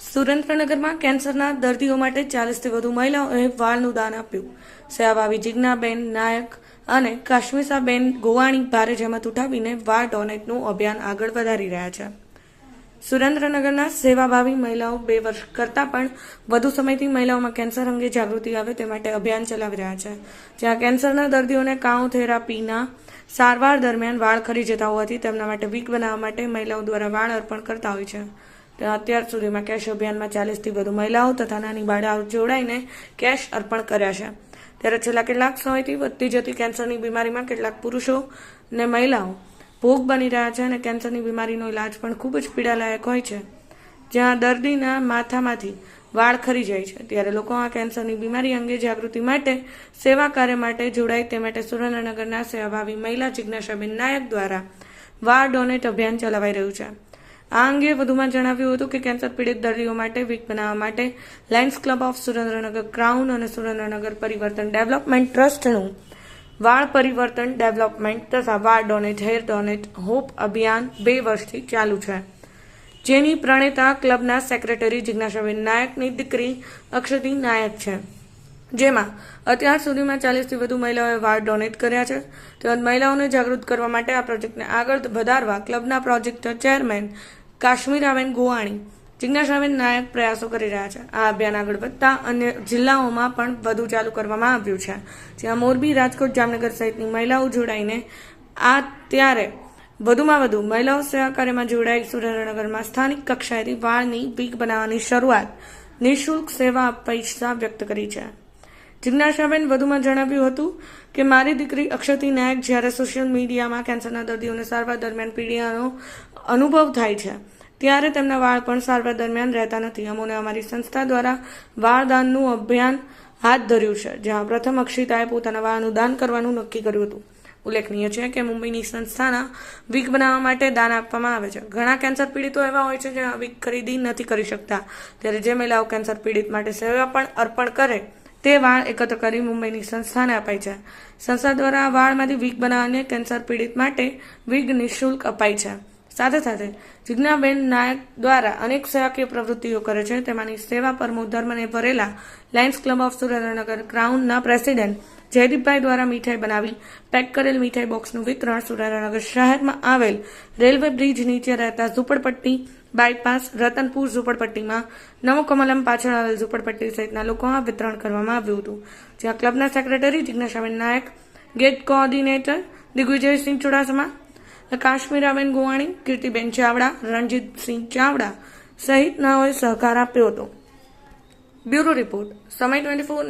સુરેન્દ્રનગરમાં કેન્સરના દર્દીઓ માટે ચાલીસથી વધુ મહિલાઓએ વાળનું દાન આપ્યું. સેવાભાવી જિજ્ઞાબેન નાયક અને કાશ્મીસાબેન ગોવાણી ભારે જહેમત ઉઠાવીને વાળ ડોનેટનું અભિયાન આગળ વધારી રહ્યા છે. સુરેન્દ્રનગરના સેવાભાવી મહિલાઓ બે વર્ષ કરતાં પણ વધુ સમયથી મહિલાઓમાં કેન્સર અંગે જાગૃતિ આવે તે માટે અભિયાન ચલાવી રહ્યા છે. જ્યાં કેન્સરના દર્દીઓને કાઉ થેરાપીના સારવાર દરમિયાન વાળ ખરી જતા હોવાથી તેમના માટે વીક બનાવવા માટે મહિલાઓ દ્વારા વાળ અર્પણ કરતા હોય છે. અત્યાર સુધીમાં કેશ અભિયાનમાં ચાલીસથી વધુ મહિલાઓ તથા નાની બાળાઓ જોડાઈને કેશ અર્પણ કર્યા છે. ત્યારે છેલ્લા કેટલાક સમયથી વધતી જતી કેન્સરની બીમારીમાં કેટલાક પુરુષો ને મહિલાઓ ભોગ બની રહ્યા છે અને કેન્સરની બીમારીનો ઇલાજ પણ ખૂબ જ પીડાલાયક હોય છે. જ્યાં દર્દીના માથામાંથી વાળ ખરી જાય છે. ત્યારે લોકો આ કેન્સરની બીમારી અંગે જાગૃતિ માટે, સેવા કાર્ય માટે જોડાય તે માટે સુરેન્દ્રનગરના સેવાભાવી મહિલા જિજ્ઞાસાબેન નાયક દ્વારા વાળ ડોનેટ અભિયાન ચલાવાઈ રહ્યું છે. આ અંગે વધુમાં જણાવ્યું હતું કે કેન્સર પીડિત દર્દીઓ માટે વીક બનાવવા માટે Lions Club of Surendranagar Crown અને સુરેન્દ્રનગર પરિવર્તન ડેવલપમેન્ટ ટ્રસ્ટનું વાળ પરિવર્તન ડેવલપમેન્ટ તથા વાળ ડોનેટ, હેર ડોનેટ, હોપ અભિયાન બે વર્ષથી ચાલુ છે. જેની પ્રણેતા ક્લબના સેક્રેટરી જિજ્ઞાસાબેન નાયકની દીકરી અક્ષતી નાયક છે. જેમાં અત્યાર સુધીમાં ચાલીસથી વધુ મહિલાઓએ વાળ ડોનેટ કર્યા છે. તેમજ મહિલાઓને જાગૃત કરવા માટે આ પ્રોજેક્ટને આગળ વધારવા ક્લબના પ્રોજેક્ટ ચેરમેન કાશ્મીરાબેન ગોવાણી. જિજ્ઞાસાબેન નાયક પ્રયાસો કરી રહ્યા છે. આ અભિયાન આગળ વધતા અન્ય જિલ્લાઓમાં પણ વધુ ચાલુ કરવામાં આવ્યું છે. જ્યાં મોરબી, રાજકોટ, જામનગર સહિતની મહિલાઓ જોડાઈને આ ત્યારે વધુમાં વધુ મહિલાઓ સેવા કાર્યમાં જોડાઈ સુરેન્દ્રનગરમાં સ્થાનિક કક્ષાએથી વાળની પીક બનાવવાની શરૂઆત નિઃશુલ્ક સેવા પૈસા વ્યક્ત કરી છે. જિજ્ઞાસાબેન વધુમાં જણાવ્યું હતું કે મારી દીકરી અક્ષતી નાયક જ્યારે સોશિયલ મીડિયામાં કેન્સરના દર્દીઓને સારવાર દરમિયાન પીડિયાનો અનુભવ થાય છે, ત્યારે તેમના વાળ પણ સારવાર દરમિયાન રહેતા નથી. અમોને અમારી સંસ્થા દ્વારા વાળદાનનું અભિયાન હાથ ધર્યું છે, જ્યાં પ્રથમ અક્ષિતાએ પોતાના વાળનું દાન કરવાનું નક્કી કર્યું હતું. ઉલ્લેખનીય છે કે મુંબઈની સંસ્થાના વીક બનાવવા માટે દાન આપવામાં આવે છે. ઘણા કેન્સર પીડિતો એવા હોય છે, જે વીક ખરીદી નથી કરી શકતા. ત્યારે જે મહિલાઓ કેન્સર પીડિત માટે સેવા પણ અર્પણ કરે તે વાળ એકત્ર કરી મુંબઈની સંસ્થાને અપાય છે. સંસ્થા દ્વારા વાળમાંથી વીક બનાવવાને કેન્સર પીડિત માટે વીગ નિઃશુલ્ક અપાય છે. સાથે સાથે જિજ્ઞાબેન નાયક દ્વારા અનેક સેવાકીય પ્રવૃત્તિઓ કરે છે. તેમાંની સેવા પરમો ધર્મને ભરેલા લાયન્સ ક્લબ ઓફ સુરેન્દ્રનગર ક્રાઉનના પ્રેસિડેન્ટ જયદીપભાઈ દ્વારા મીઠાઈ બનાવી, પેક કરેલ મીઠાઈ બોક્સનું વિતરણ સુરેન્દ્રનગર શહેરમાં આવેલ રેલવે બ્રિજ નીચે રહેતા ઝૂંપડપટ્ટી બાયપાસ રતનપુર ઝૂંપડપટ્ટીમાં નવકમલમ પાછળ આવેલ ઝુંપડપટ્ટી સહિતના લોકોમાં વિતરણ કરવામાં આવ્યું હતું, જ્યાં ક્લબના સેક્રેટરી જિજ્ઞાસાબેન નાયક, ગેટ કોઓર્ડિનેટર દિગ્વિજયસિંહ ચુડાસમા કાશ્મીરાબેન ગોવાણી, કીર્તિબેન ચાવડા, રણજીતસિંહ ચાવડા સહિતનાઓએ સહકાર આપ્યો હતો. Bureau report Samay twenty four